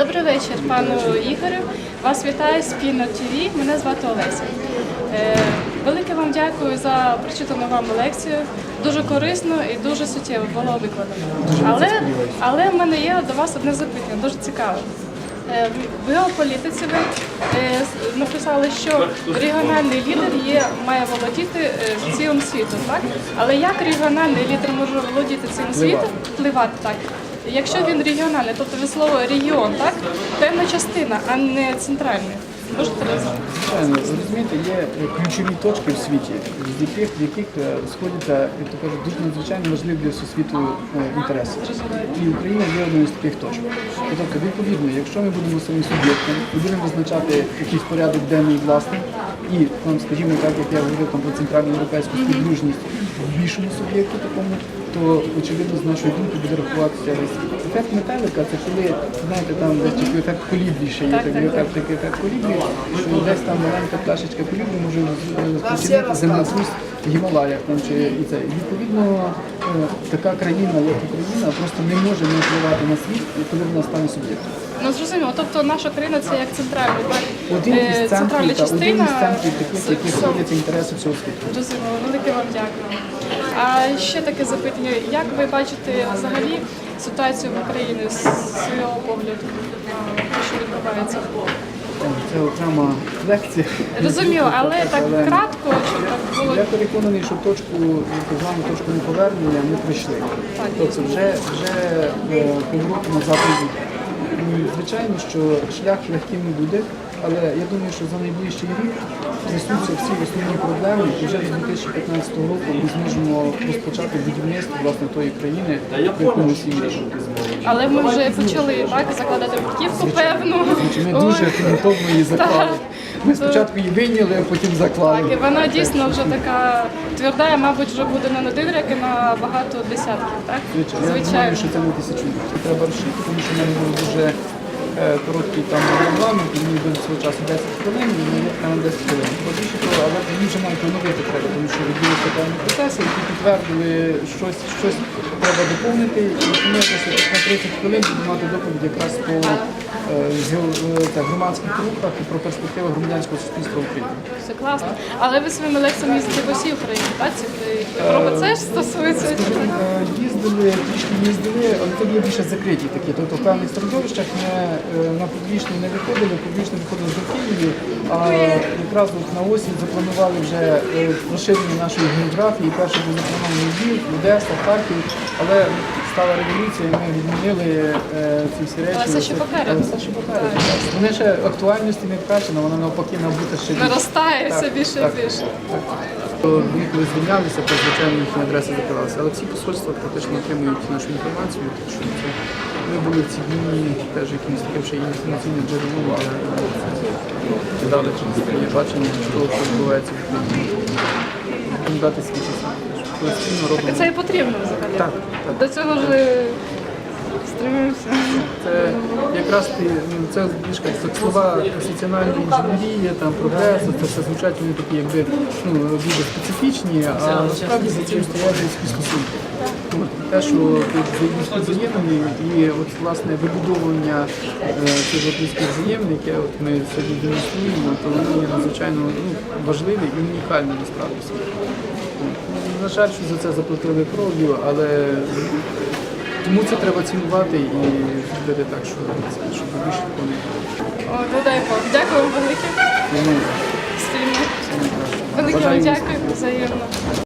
Добрий вечір, пану Ігорю. Вас вітає спільно ТВ. Мене звати Олеся. Е, Велике вам дякую за прочитану вам лекцію. Дуже корисно і дуже суттєво було викладено. Але, але в мене є до вас одне запитання, дуже цікаве. Е, В геополітиці ви е, написали, що регіональний лідер є, має володіти е, цілим світом, так? Але як регіональний лідер може володіти цілим світом? Впливати так. Якщо він регіональний, тобто від слова регіон, так? Певна частина, а не центральний. Звичайно, ви розумієте, є е, ключові точки в світі, з яких, в яких е, сходяться, як то кажуть, дуже надзвичайно важливі для всесвіту е, інтереси. І Україна є одною з таких точок. І Тобто, відповідно, якщо ми будемо самим суб'єктом і будемо визначати якийсь порядок денний власний, і там, скажімо так, як я говорив там про центральну європейську співдружність більшому суб'єкті такому, то очевидно з нашої думки буде рахуватися весь. Ефект метелика це коли, знаєте, там десь такий ефект колібрі ще є, Так, такий так, ефект, такий ефект колібрі, що десь там маленька пташечка колібрі може спричинити землетрус в Гімалаях там чи і це. І відповідно е, така країна, як Україна, просто не може не впливати на світ, коли вона стане суб'єктом. Ну зрозуміло, тобто наша країна це як центральний, так? Один Е, із центральна та, один частина. із центрів таких, які сходяться інтереси всього світу. Зрозуміло, велике вам дякую. А ще таке запитання: як ви бачите взагалі ситуацію в Україні з свого погляду, що відбувається? Це окрема лекція. Розуміло, але так кратко, щоб так було Я переконаний, що точку, так звану точку неповернення ми пройшли. Тобто вже, вже е, півроку назад. І, Звичайно, що шлях легким не буде, але я думаю, що за найближчий рік несуться всі основні проблеми, і вже до 2015 року ми зможемо розпочати будівництво власне тої країни, в яку ми всі мріємо. але ми вже почали так закладати бурківку певну. Ми дуже її заклали. Ми спочатку її вийняли, а потім заклали. Так, і вона дійсно вже така тверда, і, мабуть, вже буде не на один рік, а на багато десятків, так? Звичайно, я думаю, що це не тисячу. Треба рішити, тому що в мене був дуже е, короткий там регламент, мені до цього часу 10 хвилин, і мені там 10 хвилин. Більше того, але мені вже навіть поновити треба, тому що відбулися певні процеси, які підтвердили, щось, щось треба доповнити, і тому я на 30 хвилин буду мати доповідь якраз по е, е, так, громадських рухах і про перспективи громадянського суспільства в Україні. Все класно. Але ви своїми лекціями їздите по всій Україні, так? Європа це ж стосується. Е, Їздили, трішки їздили, але це були більше закриті такі. Тобто в певних середовищах ми е, на публічний не виходили, публічно виходили до Києві, а якраз от на осінь запланували вже е, розширення нашої географії. Перший був запланований Львів, Одеса, Харків, але стала революція, і ми відмінили е, ці всі речі. Але все ще попереду. Все ще попереду. Вони ще актуальності не втрачено, вона навпаки набута ще більше. Наростає все більше і більше. Коли звільнялися, то звичайно їхні адреси закривалися. Але всі посольства практично отримують нашу інформацію, так що це ми були в ці дні теж якимось таким ще інформаційним джерелом для дали через своє бачення того, що відбувається в дати свій робимо. Це і потрібно взагалі. Так, так. До цього ж стремимося. Це якраз ти, ну, це більш як так, слова соціальної інженерії, там прогресу, це все звучать вони такі, якби ну, дуже специфічні, а насправді за цим стоять людські стосунки. Те, що тут взаємини і от власне вибудовування е, цих от людських взаємин, яке от ми сьогодні демонструємо, то воно є надзвичайно ну, важливе і унікальне насправді. Ну, На жаль, що за це заплатили кров'ю, але тому це треба цінувати і буде так, що це- щоб більше. О, ну дай Бог. Дякую вам велике. Спільно. Велике вам дякую взаємно.